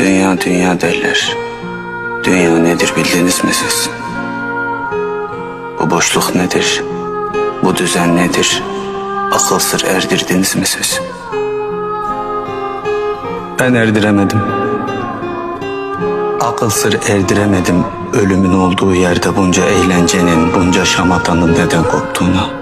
Dünya dünya derler. Dünya nedir bildiniz mi siz? Bu boşluk nedir? Bu düzen nedir? Akıl sır erdirdiniz mi siz? Ben erdiremedim. Akıl sır erdiremedim ölümün olduğu yerde bunca eğlencenin, bunca şamatanın neden koptuğuna.